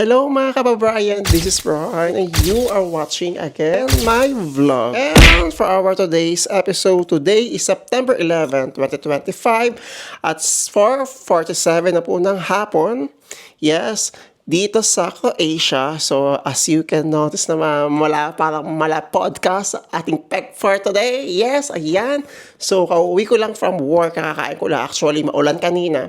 Hello mga kababayan, this is Ron and you are watching again my vlog. And for our today's episode, today is September 11, 2025 at 4.47 na po ng hapon. Yes, dito sa Croatia. So as you can notice na mala, parang mala podcast ating peg for today. Yes, ayan. So kauwi ko lang from work, kakakain ko lang. Actually, maulan kanina.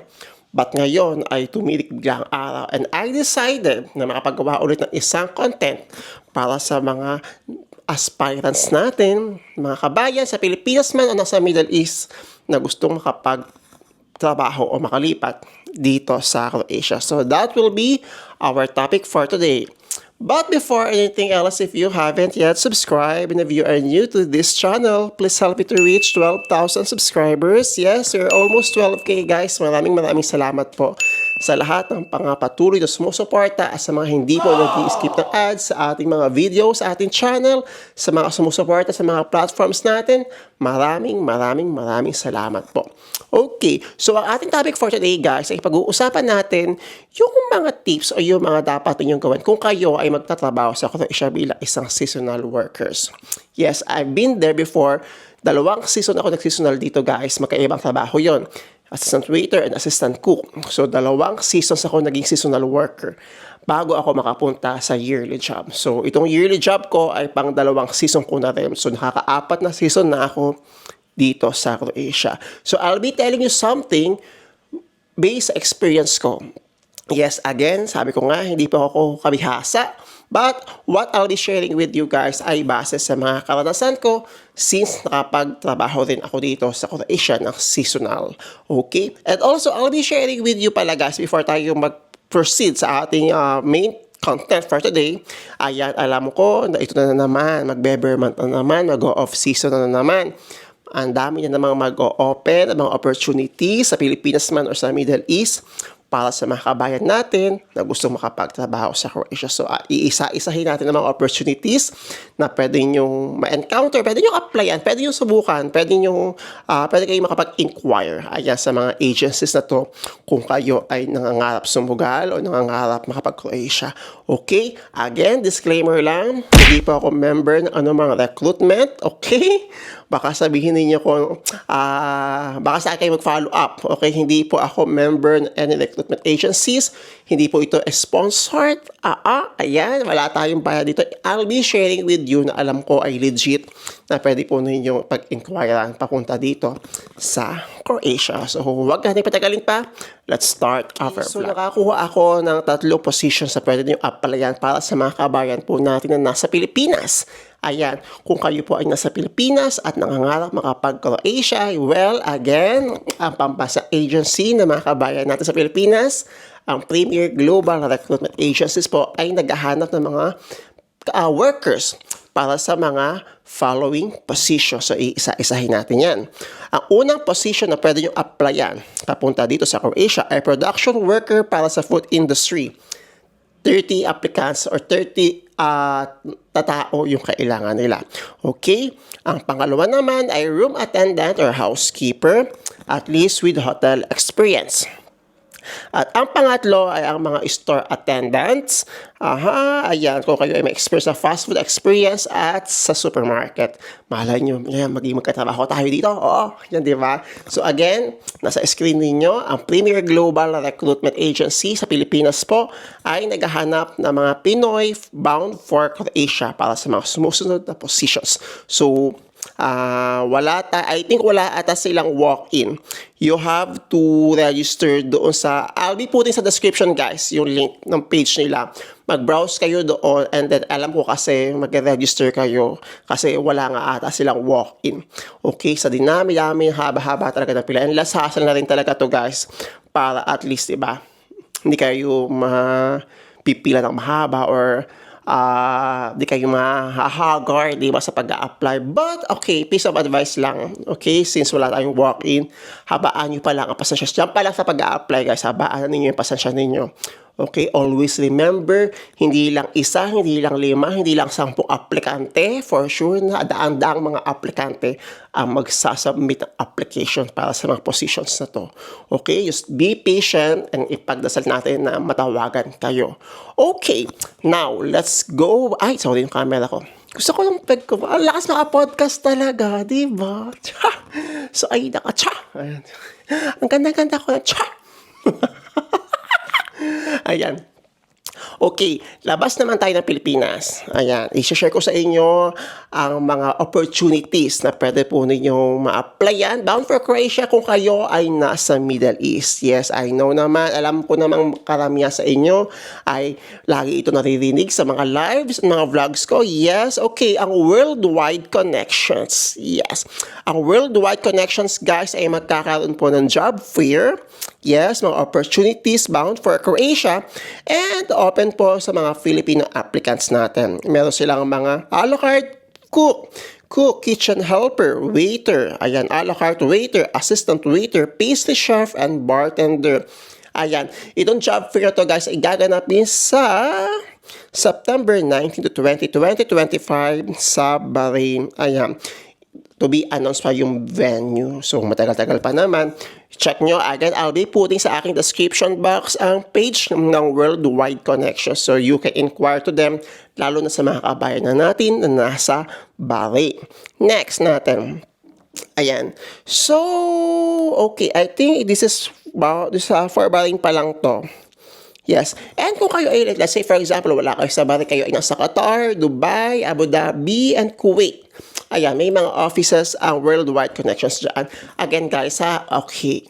But ngayon ay tumirik bigla araw and I decided na makapagawa ulit ng isang content para sa mga aspirants natin, mga kabayan sa Pilipinas man o nasa Middle East na gustong makapag trabaho o makalipat dito sa Croatia. So that will be our topic for today. But before anything else, if you haven't yet subscribed and if you are new to this channel, please help me to reach 12,000 subscribers. Yes, we're almost 12k guys. Maraming maraming salamat po sa lahat ng pangapatuloy na sumusuporta at sa mga hindi po nag-skip ng ads sa ating mga videos, sa ating channel, sa mga sumusuporta sa mga platforms natin. Maraming maraming maraming salamat po. Okay, so ang ating topic for today guys ay pag-uusapan natin yung mga tips o yung mga dapat ninyong gawin kung kayo ay magtatrabaho sa Croatia bilang isang seasonal workers. Yes, I've been there before. Dalawang season ako nag-seasonal dito guys. Magkaibang trabaho yon assistant waiter and assistant cook. So, dalawang seasons ako naging seasonal worker bago ako makapunta sa yearly job. So, itong yearly job ko ay pang dalawang season ko na rin. So, nakakaapat na season na ako dito sa Croatia. So, I'll be telling you something based sa experience ko. Yes, again, sabi ko nga, hindi pa ako kabihasa. But what I'll be sharing with you guys ay base sa mga karanasan ko since nakapagtrabaho rin ako dito sa Croatia ng seasonal. Okay? And also, I'll be sharing with you pala guys before tayo mag-proceed sa ating uh, main content for today. Ayan, alam ko na ito na naman, magbe-bermont na naman, mag-off season na naman. Ang dami na namang mag-open, mga opportunities sa Pilipinas man or sa Middle East para sa mga kabayan natin na gusto makapagtrabaho sa Croatia. So, uh, iisa-isahin natin ang mga opportunities na pwede nyo ma-encounter, pwede nyo applyan, pwede nyo subukan, pwede nyo, uh, pwede kayo makapag-inquire ayan, sa mga agencies na to kung kayo ay nangangarap sumugal o nangangarap makapag-Croatia. Okay? Again, disclaimer lang, hindi pa ako member ng anumang recruitment. Okay? Baka sabihin ninyo kung, uh, baka sa akin mag-follow up. Okay? Hindi po ako member ng any recruitment agencies. Hindi po ito sponsored. Ah, ah, ayan, wala tayong bayad dito. I'll be sharing with you na alam ko ay legit na pwede po ninyo pag-inquirean papunta dito sa Croatia. So, huwag natin patagalin pa. Let's start our So, nakakuha ako ng tatlo positions na pwede nyo applyan para sa mga kabayan po natin na nasa Pilipinas. Ayan, kung kayo po ay nasa Pilipinas at nangangarap makapag-Croatia, well, again, ang pampasa agency na mga kabayan natin sa Pilipinas, ang Premier Global Recruitment Agencies po ay naghahanap ng mga uh, workers para sa mga following positions. So, iisa-isahin natin yan. Ang unang position na pwede nyo applyan papunta dito sa Croatia ay production worker para sa food industry. 30 applicants or 30 uh, tatao yung kailangan nila. Okay? Ang pangalawa naman ay room attendant or housekeeper at least with hotel experience. At ang pangatlo ay ang mga store attendants. Aha, ayan, kung kayo ay may experience sa fast food experience at sa supermarket. Malay nyo, yan, maging magkatrabaho tayo dito. Oo, yan, di ba? So again, nasa screen ninyo, ang Premier Global Recruitment Agency sa Pilipinas po ay naghahanap ng mga Pinoy bound for Croatia para sa mga sumusunod na positions. So, uh, wala ta I think wala ata silang walk-in. You have to register doon sa I'll be putting sa description guys yung link ng page nila. Mag-browse kayo doon and then alam ko kasi mag-register kayo kasi wala nga ata silang walk-in. Okay, sa dinami-dami, haba-haba talaga ng pila. And last hassle na rin talaga to guys para at least, diba, hindi kayo mapipila ng mahaba or uh, di kayo mahahagar, di ba, sa pag-apply. But, okay, piece of advice lang, okay, since wala tayong walk-in, habaan nyo pa lang ang pasensya. Diyan pa lang sa pag-apply, guys, habaan ninyo yung pasensya ninyo. Okay, always remember, hindi lang isa, hindi lang lima, hindi lang sampung aplikante. For sure na daan-daang mga aplikante ang magsasubmit ng application para sa mga positions na to. Okay, just be patient and ipagdasal natin na matawagan kayo. Okay, now let's go. Ay, sorry yung camera ko. Gusto ko yung peg ko. Ang lakas naka-podcast talaga, di ba? So, ay, naka, tsa! Ayan. Ang ganda-ganda ko na, tsa! Ayan. Okay, labas naman tayo ng Pilipinas. Ayan, i-share ko sa inyo ang mga opportunities na pwede po ninyong ma-applyan. Bound for Croatia kung kayo ay nasa Middle East. Yes, I know naman. Alam ko namang karamihan sa inyo ay lagi ito naririnig sa mga lives, mga vlogs ko. Yes, okay, ang worldwide connections. Yes, ang worldwide connections guys ay magkakaroon po ng job fair Yes, mga opportunities bound for Croatia and open po sa mga Filipino applicants natin. Meron silang mga a la carte cook, cook, kitchen helper, waiter, ayan, a la carte waiter, assistant waiter, pastry chef, and bartender. Ayan, itong job fair to guys ay gaganapin sa September 19 to 20, 2025 sa Bahrain. Ayan to be announced pa yung venue. So, matagal-tagal pa naman. Check nyo again. I'll be putting sa aking description box ang page ng Worldwide Connection. So, you can inquire to them, lalo na sa mga kabayan na natin na nasa Bahrain. Next natin. Ayan. So, okay. I think this is, this is uh, for Bahrain pa lang to. Yes. And kung kayo ay, let's say for example, wala kayo sa Bahrain, kayo ay nasa Qatar, Dubai, Abu Dhabi, and Kuwait. Ayan, may mga offices ang worldwide connections dyan. Again guys ha, okay.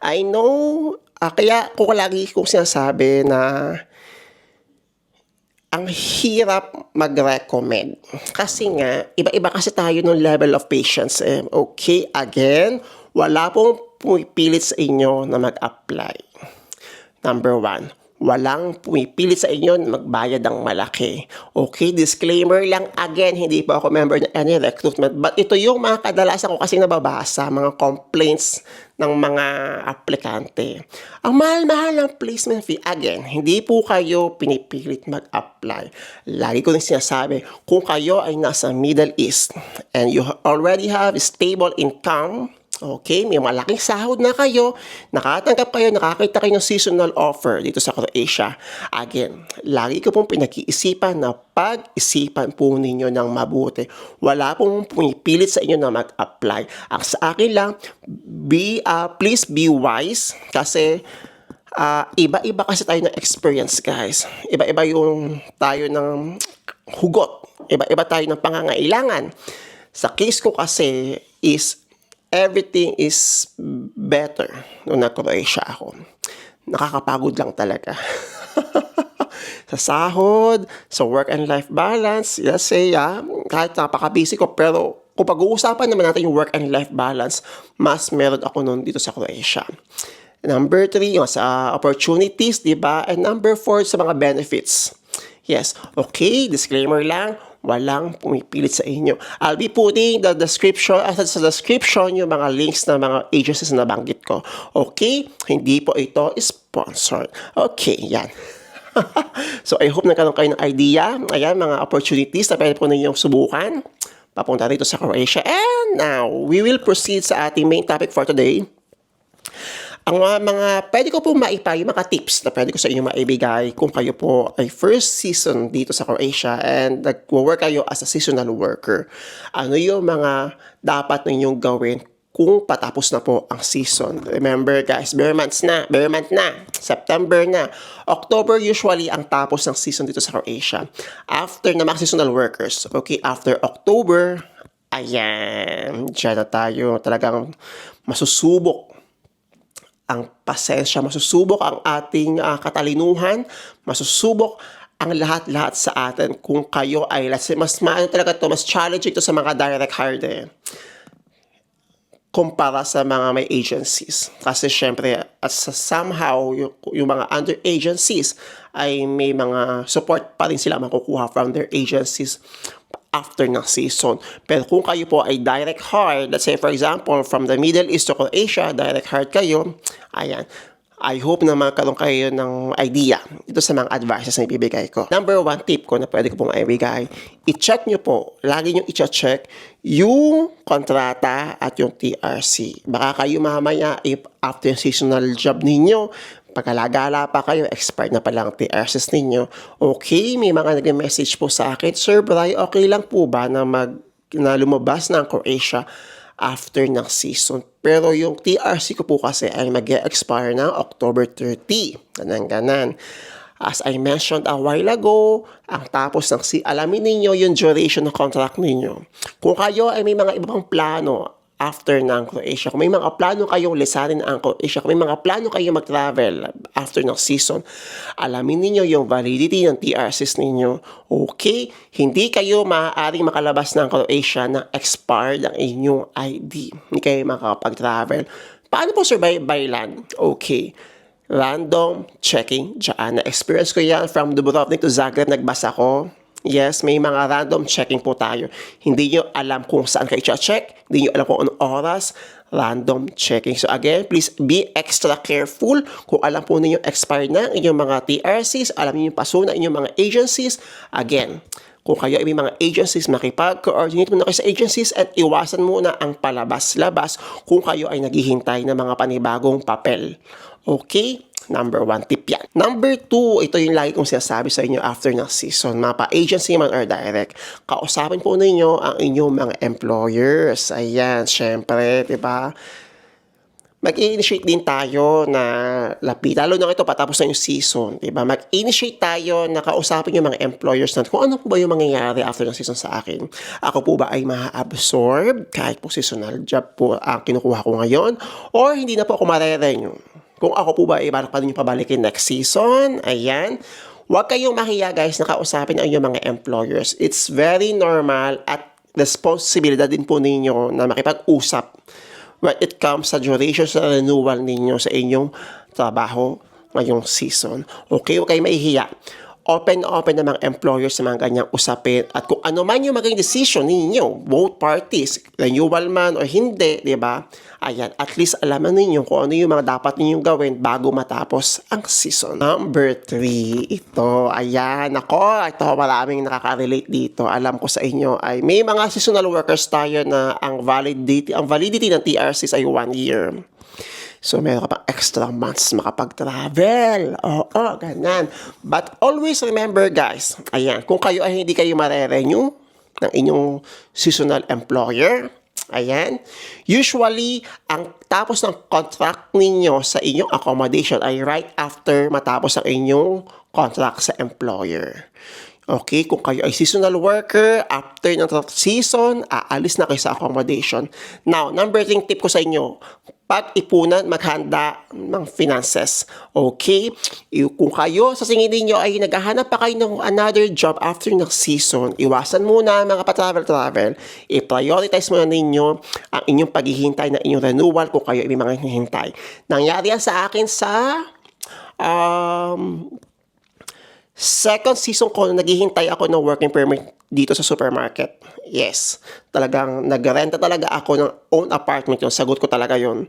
I know, uh, kaya ko lagi kong sinasabi na ang hirap mag-recommend. Kasi nga, iba-iba kasi tayo ng level of patience. Eh. Okay, again, wala pong pumipilit sa inyo na mag-apply. Number one, walang pumipilit sa inyo na magbayad ng malaki. Okay, disclaimer lang again, hindi po ako member ng any recruitment. But ito yung mga kadalasan ko kasi nababasa, mga complaints ng mga aplikante. Ang mahal-mahal ng placement fee, again, hindi po kayo pinipilit mag-apply. Lagi ko rin sinasabi, kung kayo ay nasa Middle East and you already have stable income, Okay, may malaking sahod na kayo, nakatanggap kayo, nakakita kayo ng seasonal offer dito sa Croatia. Again, lagi ko pong pinag-iisipan na pag-isipan po ninyo ng mabuti. Wala pong pumipilit sa inyo na mag-apply. Ang sa akin lang, be, uh, please be wise kasi uh, iba-iba kasi tayo ng experience guys. Iba-iba yung tayo ng hugot. Iba-iba tayo ng pangangailangan. Sa case ko kasi is everything is better nung nag-Croatia ako. Nakakapagod lang talaga. sa sahod, sa work and life balance, let's say, ah, kahit napaka-busy ko, pero kung pag-uusapan naman natin yung work and life balance, mas meron ako nun dito sa Croatia. Number three, yung sa opportunities, di ba? And number four, sa mga benefits. Yes, okay, disclaimer lang, walang pumipilit sa inyo. I'll be putting the description, at sa description yung mga links ng mga agencies na nabanggit ko. Okay, hindi po ito sponsored. Okay, yan. so I hope nagkaroon kayo ng idea. Ayan, mga opportunities na pwede po ninyong subukan papunta rito sa Croatia. And now, we will proceed sa ating main topic for today. Ang mga, mga pwede ko po maipa, yung mga tips na pwede ko sa inyo maibigay kung kayo po ay first season dito sa Croatia and nag-work kayo as a seasonal worker. Ano yung mga dapat ninyong gawin kung patapos na po ang season. Remember guys, bare months na, bare month na, September na. October usually ang tapos ng season dito sa Croatia. After na mga seasonal workers, okay, after October, ayan, dyan na tayo talagang masusubok ang pasensya, masusubok ang ating uh, katalinuhan, masusubok ang lahat-lahat sa atin kung kayo ay, let's say, mas maano talaga to, mas challenging to sa mga direct hire eh, kumpara sa mga may agencies. Kasi syempre, at sa somehow, yung, yung mga under agencies ay may mga support pa rin sila makukuha from their agencies after ng season. Pero kung kayo po ay direct hire, let's say for example, from the Middle East to Asia, direct hire kayo, ayan, I hope na magkaroon kayo ng idea dito sa mga advices na ibibigay ko. Number one tip ko na pwede ko pong ibigay, i-check nyo po, lagi nyo i-check yung kontrata at yung TRC. Baka kayo mamaya, if after yung seasonal job ninyo, pagkalagala pa kayo, expired na pala ang TRCs ninyo. Okay, may mga nag-message po sa akin, Sir Bray, okay lang po ba na mag na lumabas ang Croatia after ng season. Pero yung TRC ko po kasi ay mag expire ng October 30. Ganan, ganan. As I mentioned a while ago, ang tapos ng si alamin ninyo yung duration ng contract ninyo. Kung kayo ay may mga ibang plano after ng Croatia, kung may mga plano kayong lisanin ang Croatia, kung may mga plano kayong mag-travel after ng season, alamin ninyo yung validity ng TRCs ninyo. Okay? Hindi kayo maaaring makalabas ng Croatia na expired ang inyong ID. Hindi kayo makakapag-travel. Paano po survive by land? Okay. Random checking dyan. Na-experience ko yan from Dubrovnik to Zagreb. Nagbasa ko. Yes, may mga random checking po tayo. Hindi nyo alam kung saan kayo check. Hindi nyo alam kung anong oras. Random checking. So again, please be extra careful. Kung alam po ninyo expired na inyong mga TRCs, alam niyo yung paso na inyong mga agencies. Again, kung kayo ay may mga agencies, makipag-coordinate muna kayo sa agencies at iwasan muna ang palabas-labas kung kayo ay naghihintay ng mga panibagong papel. Okay? Number one tip yan. Number two, ito yung lagi kong sinasabi sa inyo after ng season. Mapa agency man or direct. Kausapin po ninyo ang inyong mga employers. Ayan, syempre, di ba? mag-initiate din tayo na lapit. Lalo na ito, patapos na yung season. Diba? Mag-initiate tayo na kausapin yung mga employers natin kung ano po ba yung mangyayari after ng season sa akin. Ako po ba ay ma-absorb kahit po seasonal job po ang kinukuha ko ngayon or hindi na po ako marerenew. Kung ako po ba ay balak pa din yung pabalikin next season, ayan. Huwag kayong mahiya guys na kausapin ang inyong mga employers. It's very normal at responsibilidad din po ninyo na makipag-usap when it comes sa duration sa renewal ninyo sa inyong trabaho ngayong season. Okay, huwag kayo maihiya. Open open ng mga employers sa mga ganyang usapin at kung ano man yung maging decision ninyo, both parties, renewal man or hindi, di ba? Ayan, at least alaman ninyo kung ano yung mga dapat ninyong gawin bago matapos ang season. Number three, ito, ayan, ako, ito maraming nakaka-relate dito. Alam ko sa inyo ay may mga seasonal workers tayo na ang validity, ang validity ng TRCs ay one year. So, meron ka pang extra months makapag-travel. Oo, ganyan. But always remember, guys, ayan, kung kayo ay hindi kayo mare-renew ng inyong seasonal employer, ayan, usually, ang tapos ng contract ninyo sa inyong accommodation ay right after matapos ang inyong contract sa employer. Okay, kung kayo ay seasonal worker, after ng season, aalis na kayo sa accommodation. Now, number three tip ko sa inyo, pag-ipunan, maghanda ng finances. Okay? Kung kayo sa singin ninyo ay naghahanap pa kayo ng another job after ng season, iwasan muna mga pa-travel-travel, i-prioritize muna ninyo ang inyong paghihintay na inyong renewal kung kayo ay may mga hinihintay. Nangyari yan sa akin sa um, second season ko, naghihintay ako ng working permit dito sa supermarket. Yes. Talagang nagrenta talaga ako ng own apartment yun. Sagot ko talaga yun.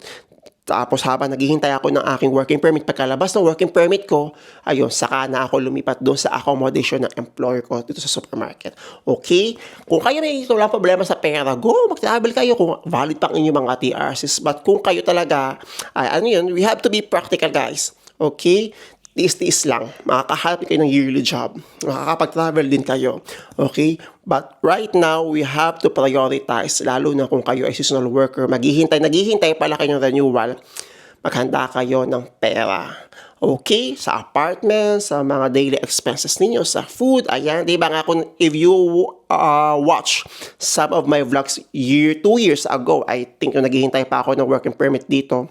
Tapos habang naghihintay ako ng aking working permit, pagkalabas ng working permit ko, ayun, saka na ako lumipat doon sa accommodation ng employer ko dito sa supermarket. Okay? Kung kayo may walang problema sa pera, go, mag-travel kayo kung valid pang inyong mga TRCs. But kung kayo talaga, ay, ano yun, we have to be practical guys. Okay? Tiis-tiis lang. Makakahanap kayo ng yearly job. Makakapag-travel din kayo. Okay? But right now, we have to prioritize, lalo na kung kayo ay seasonal worker, maghihintay, naghihintay pala kayo ng renewal, maghanda kayo ng pera. Okay? Sa apartment, sa mga daily expenses ninyo, sa food, ayan. Di ba nga kung if you uh, watch some of my vlogs year, two years ago, I think yung naghihintay pa ako ng working permit dito,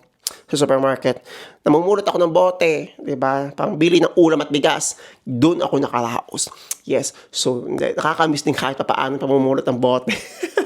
sa supermarket. Namumulot ako ng bote, 'di ba? Pangbili ng ulam at bigas. Doon ako nakaraos. Yes. So, nakakamiss din kahit pa paano pamumulot ng bote.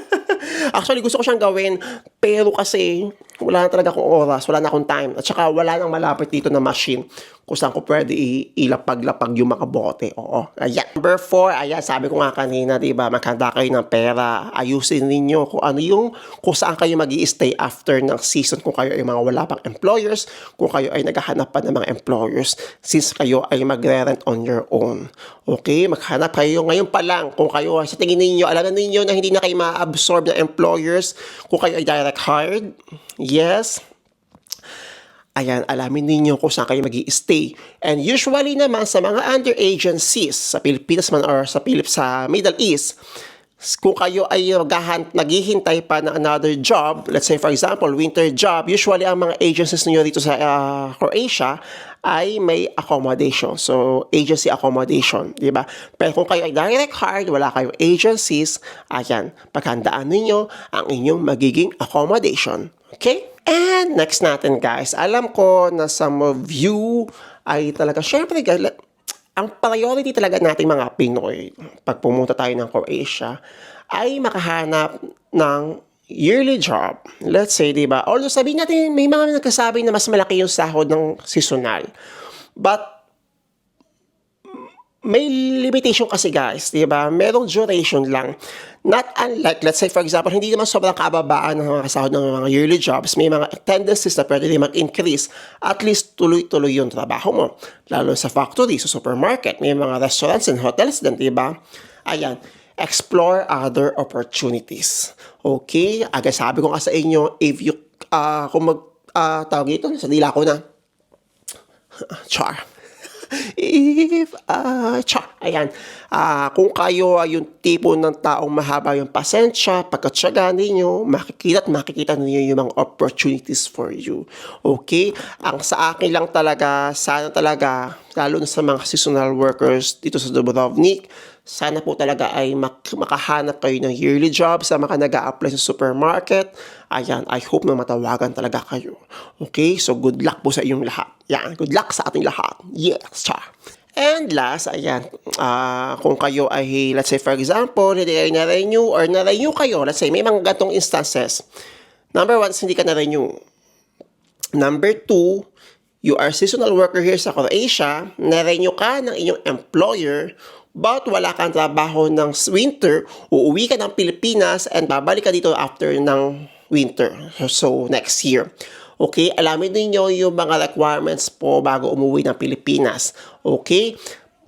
Actually, gusto ko siyang gawin Pero kasi, wala na talaga akong oras, wala na akong time. At saka wala nang malapit dito na machine kung saan ko pwede ilapag-lapag yung mga bote. Oo. Ayan. Number four, ayan, sabi ko nga kanina, di ba, magkanda kayo ng pera. Ayusin ninyo kung ano yung, kung saan kayo mag stay after ng season. Kung kayo ay mga wala pang employers, kung kayo ay naghahanap pa ng mga employers, since kayo ay magre-rent on your own. Okay? Maghanap kayo ngayon pa lang. Kung kayo, sa tingin ninyo, alam na ninyo na hindi na kayo ma-absorb ng employers, kung kayo ay direct hired, yes, Ayan, alamin ninyo kung saan kayo mag stay And usually naman sa mga under agencies, sa Pilipinas man or sa Pilip sa Middle East, kung kayo ay maghahan, naghihintay pa ng another job, let's say for example, winter job, usually ang mga agencies niyo dito sa uh, Croatia ay may accommodation. So, agency accommodation, di ba? Pero kung kayo ay direct hired, wala kayong agencies, ayan, paghandaan ninyo ang inyong magiging accommodation. Okay? And next natin guys, alam ko na some of you ay talaga, syempre guys, ang priority talaga nating mga Pinoy pag pumunta tayo ng Croatia ay makahanap ng yearly job. Let's say, di ba? Although sabihin natin, may mga nagkasabi na mas malaki yung sahod ng seasonal. But may limitation kasi guys, di ba? Merong duration lang. Not unlike, let's say for example, hindi naman sobrang kababaan ng mga kasahod ng mga yearly jobs. May mga tendencies na pwede din mag-increase. At least tuloy-tuloy yung trabaho mo. Lalo sa factory, sa supermarket, may mga restaurants and hotels din, di ba? Ayan, explore other opportunities. Okay? Aga sabi ko nga sa inyo, if you, ah, kung mag, ah, tawag ito, sa dila ko na, char. If, ah, cha, ayan. Ah, kung kayo ay yung tipo ng taong mahaba yung pasensya, pagkatsaga ninyo, makikita at makikita ninyo yung mga opportunities for you. Okay? Ang sa akin lang talaga, sana talaga, lalo na sa mga seasonal workers dito sa Dubrovnik, sana po talaga ay mak- makahanap kayo ng yearly job sa mga nag apply sa supermarket. Ayan, I hope na matawagan talaga kayo. Okay? So, good luck po sa inyong lahat. Yan, good luck sa ating lahat. Yes, cha. And last, ayan, ah, kung kayo ay, let's say for example, hindi kayo na-renew or na-renew kayo, let's say may mga gatong instances. Number one, hindi ka na-renew. Number two, you are seasonal worker here sa Croatia, na-renew ka ng inyong employer, but wala kang trabaho ng winter, uuwi ka ng Pilipinas and babalik ka dito after ng winter. So, next year. Okay, alamin ninyo yung mga requirements po bago umuwi ng Pilipinas. Okay?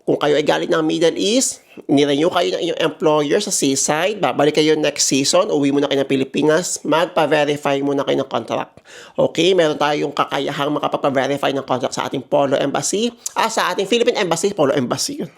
Kung kayo ay galing ng Middle East, nirenew kayo ng inyong employer sa seaside, babalik kayo next season, uwi muna kayo ng Pilipinas, magpa-verify muna kayo ng contract. Okay, meron tayong kakayahang makapag-verify ng contract sa ating Polo Embassy, ah, sa ating Philippine Embassy, Polo Embassy yun.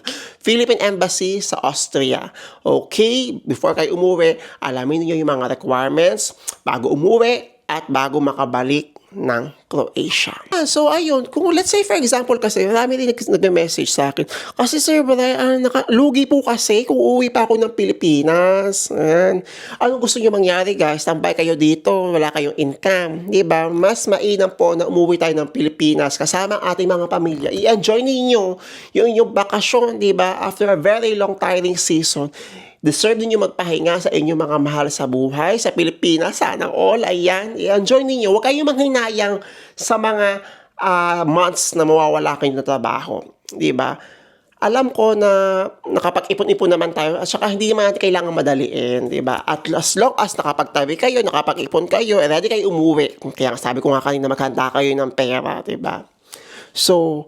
Philippine Embassy sa Austria. Okay, before kayo umuwi, alamin niyo yung mga requirements bago umuwi at bago makabalik ng Croatia. Ah, so, ayun. Kung let's say, for example, kasi marami nag- nag-message sa akin. Kasi, Sir Brian, ah, naka, lugi po kasi kung uuwi pa ako ng Pilipinas. Ayan. Anong gusto nyo mangyari, guys? Tambay kayo dito, wala kayong income. Ba? Mas mainam po na umuwi tayo ng Pilipinas kasama ang ating mga pamilya. I-enjoy ninyo yung inyong bakasyon, ba? After a very long tiring season, Deserve ninyo magpahinga sa inyong mga mahal sa buhay sa Pilipinas. Sana all, ayan. I-enjoy ninyo. Huwag kayong manghinayang sa mga ah, months na mawawala kayo ng trabaho. Di ba? Alam ko na nakapag-ipon-ipon naman tayo at saka hindi naman natin kailangan madaliin, di ba? At as long as nakapagtabi kayo, nakapag-ipon kayo, ready kayo umuwi. Kaya sabi ko nga kanina, maghanda kayo ng pera, di ba? So,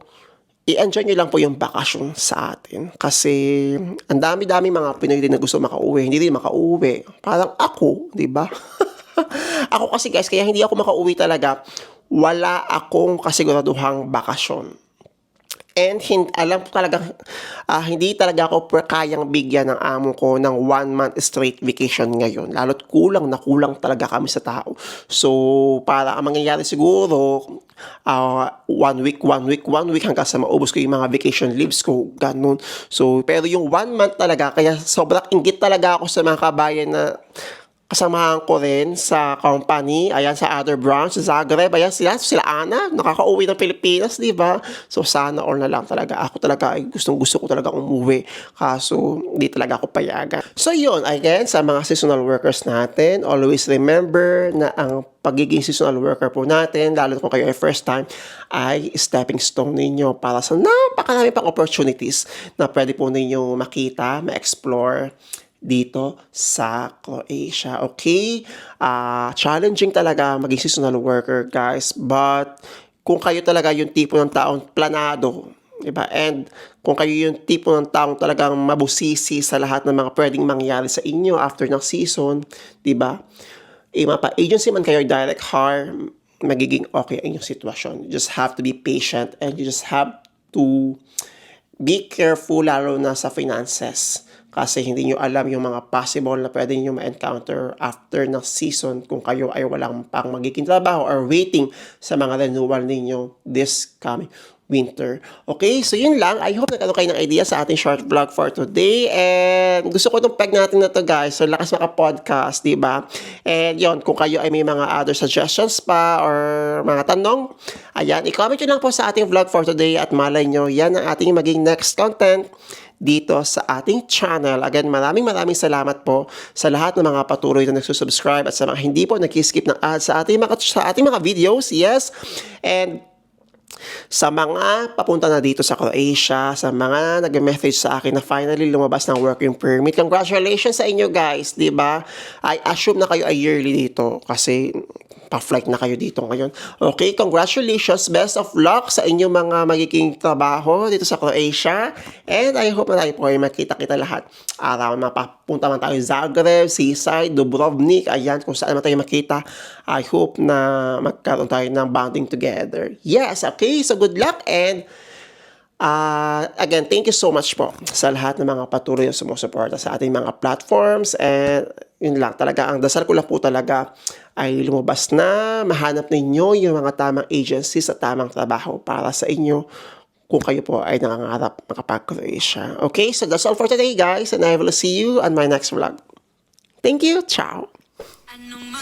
i-enjoy nyo lang po yung bakasyon sa atin. Kasi, ang dami-dami mga Pinoy din na gusto makauwi. Hindi din makauwi. Parang ako, di ba? ako kasi guys, kaya hindi ako makauwi talaga. Wala akong kasiguraduhang bakasyon. And hin- alam ko talaga, ah, hindi talaga ako kayang bigyan ng amo ko ng one month straight vacation ngayon. Lalo't kulang na kulang talaga kami sa tao. So, para ang mangyayari siguro, ah, one week, one week, one week hanggang sa maubos ko yung mga vacation leaves ko. Ganun. So, pero yung one month talaga, kaya sobrang inggit talaga ako sa mga kabayan na kasamahan ko rin sa company, ayan sa other branch, Zagreb, ayan sila, sila Ana, nakaka-uwi ng Pilipinas, di ba? So sana all na lang talaga. Ako talaga ay gustong gusto ko talaga umuwi. Kaso hindi talaga ako payagan. So yun, again, sa mga seasonal workers natin, always remember na ang pagiging seasonal worker po natin, lalo kung kayo ay first time, ay stepping stone ninyo para sa napakarami pang opportunities na pwede po ninyo makita, ma-explore dito sa Croatia. Okay? Ah, challenging talaga maging seasonal worker, guys. But kung kayo talaga yung tipo ng taong planado, Diba? And kung kayo yung tipo ng taong talagang mabusisi sa lahat ng mga pwedeng mangyari sa inyo after ng season, di ba? Eh, mapa agency man kayo direct hire, magiging okay ang inyong sitwasyon. You just have to be patient and you just have to be careful lalo na sa finances kasi hindi nyo alam yung mga possible na pwede nyo ma-encounter after ng season kung kayo ay walang pang magiging trabaho or waiting sa mga renewal ninyo this coming winter. Okay, so yun lang. I hope nagkaroon kayo ng idea sa ating short vlog for today. And gusto ko itong peg natin na to guys. So lakas maka-podcast, di ba? And yon kung kayo ay may mga other suggestions pa or mga tanong, ayan, i-comment nyo lang po sa ating vlog for today at malay nyo, yan ang ating maging next content dito sa ating channel. Again, maraming maraming salamat po sa lahat ng mga patuloy na nagsusubscribe at sa mga hindi po nag-skip ng ads sa ating mga, sa ating mga videos. Yes. And sa mga papunta na dito sa Croatia, sa mga nag-message sa akin na finally lumabas ng working permit, congratulations sa inyo guys, di ba? I assume na kayo ay yearly dito kasi pa-flight na kayo dito ngayon. Okay, congratulations. Best of luck sa inyong mga magiging trabaho dito sa Croatia. And I hope na tayo po ay makita-kita lahat. Araw na papunta man tayo Zagreb, Seaside, Dubrovnik, ayan, kung saan man tayo makita. I hope na magkaroon tayo ng bonding together. Yes, okay. So good luck and Uh, again, thank you so much po sa lahat ng mga patuloy na sumusuporta sa ating mga platforms. And yun lang, talaga, ang dasal ko lang po talaga ay lumabas na, mahanap ninyo yung mga tamang agencies sa tamang trabaho para sa inyo kung kayo po ay nangangarap makapag-Croatia. Okay, so that's all for today guys and I will see you on my next vlog. Thank you, ciao! Anong